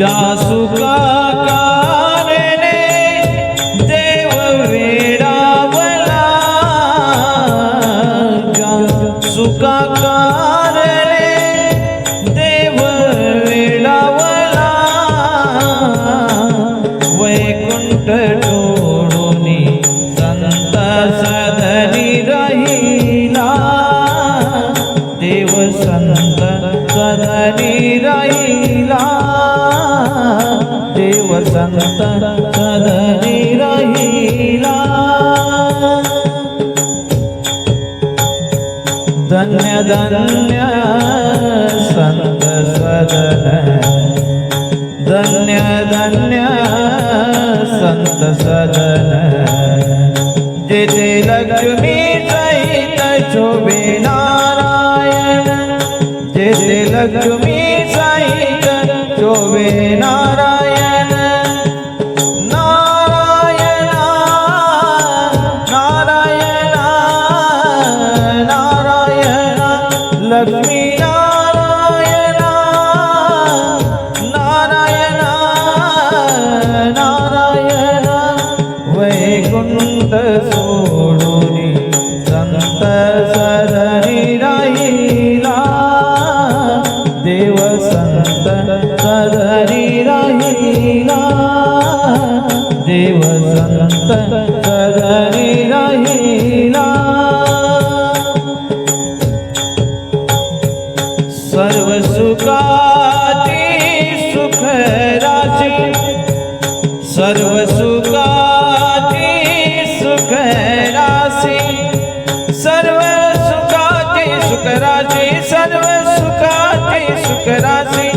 જાસુ કા संत सदनी राहिला धन्य धन्य संत सदन धन्य धन्य संत सदन जेथे लक्ष्मी सहित शोभे नारायण जेथे लक्ष्मी सर्व सुख राशी सर्व सुखाची सुख राशी सर्व सुखाची सुख राशी सर्व सुखाची सुख राशी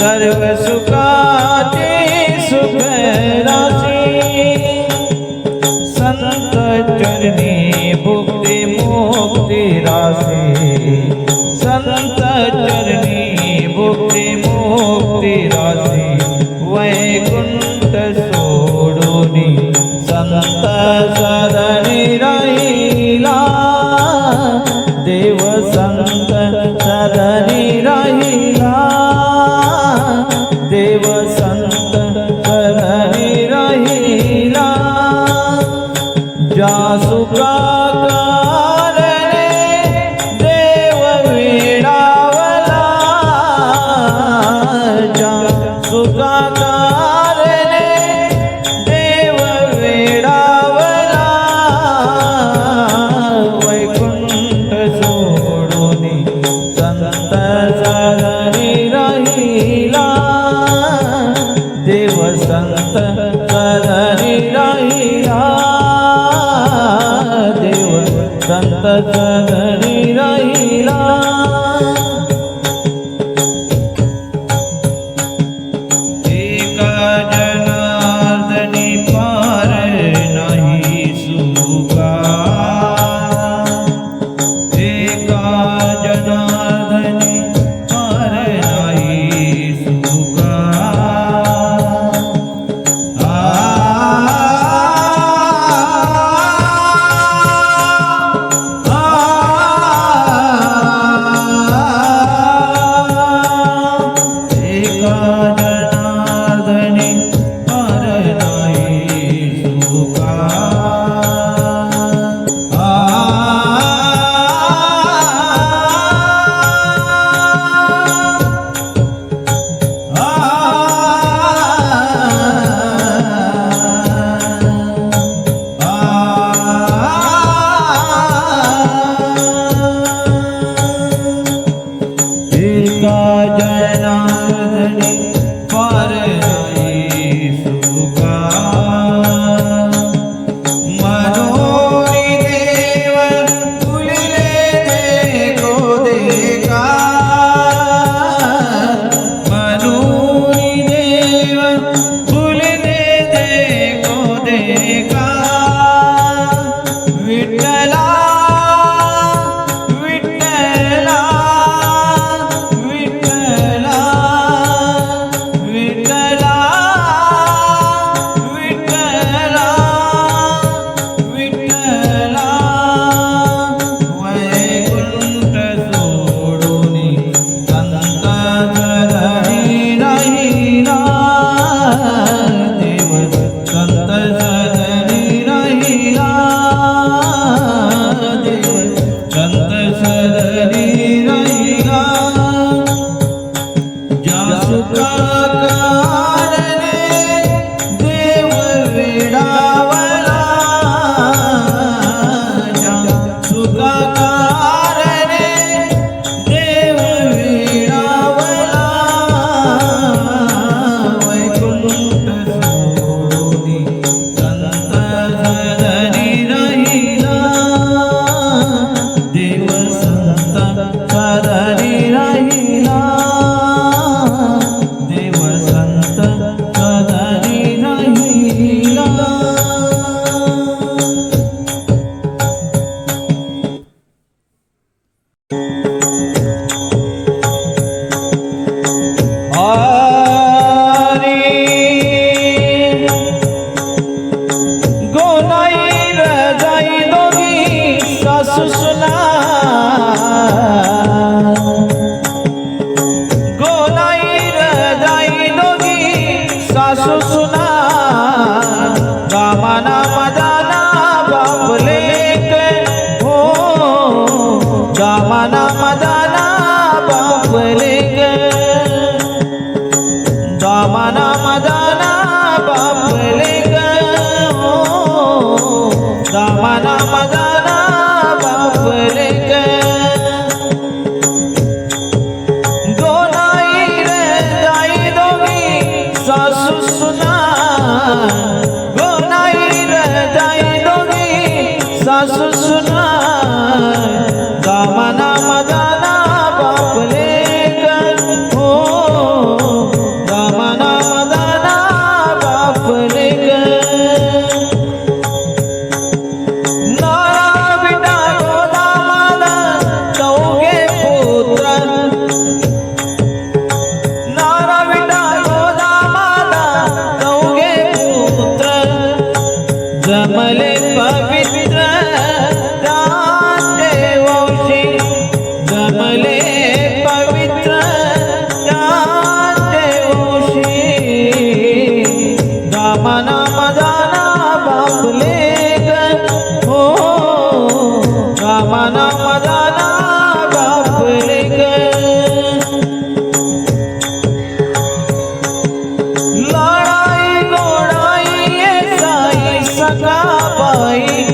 सर्व सुखाची सुख राशी संत चरणी भुक्ती मुक्ती राशी देव देव वैकुंठ संत सदरी राहिला. देव दामाना मगा पाई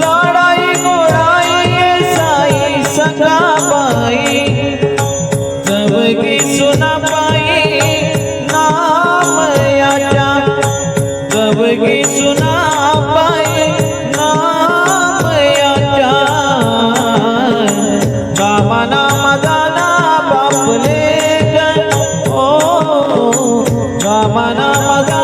लाडाई गोराई साई सखा बाई। जवगी सुना पाई नाम याच्या जवगी सुना पाई नाम याच्या कामाना मदाना बापले ओ कामाना मदाना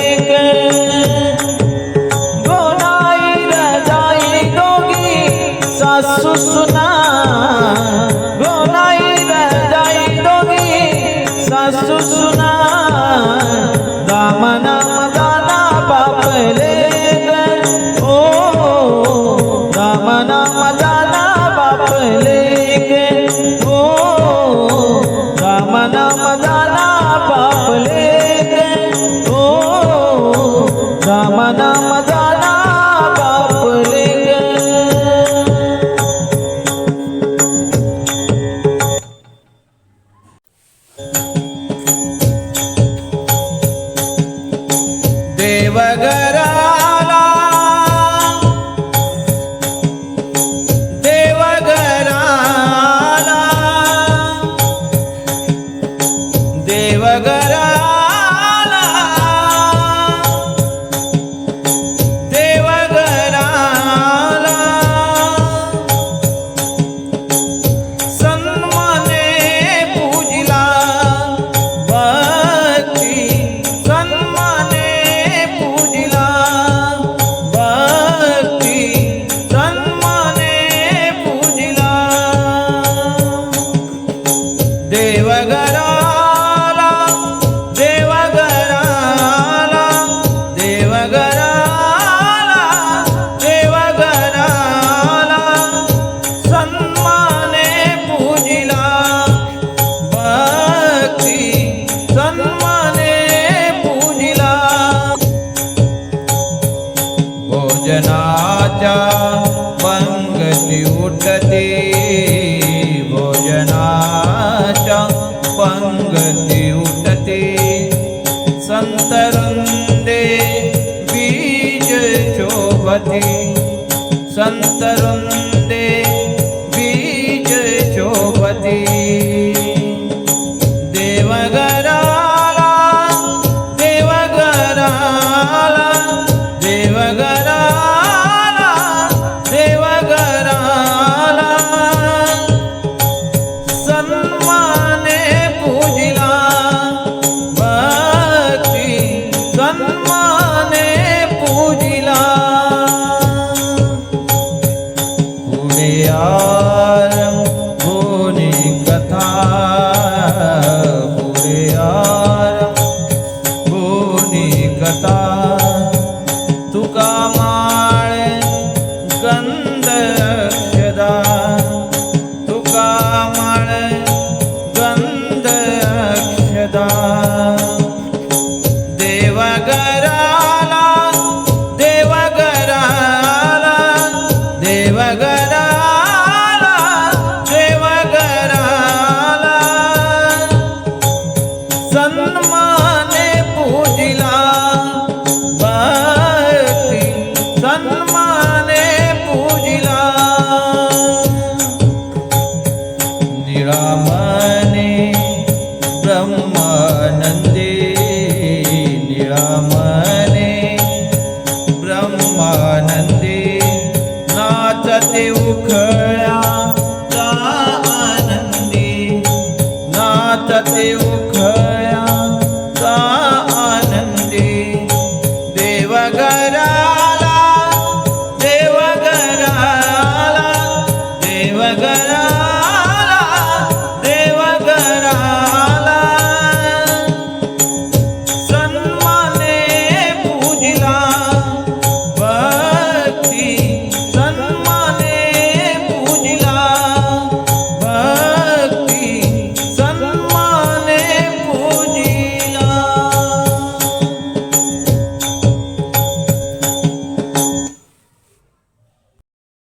de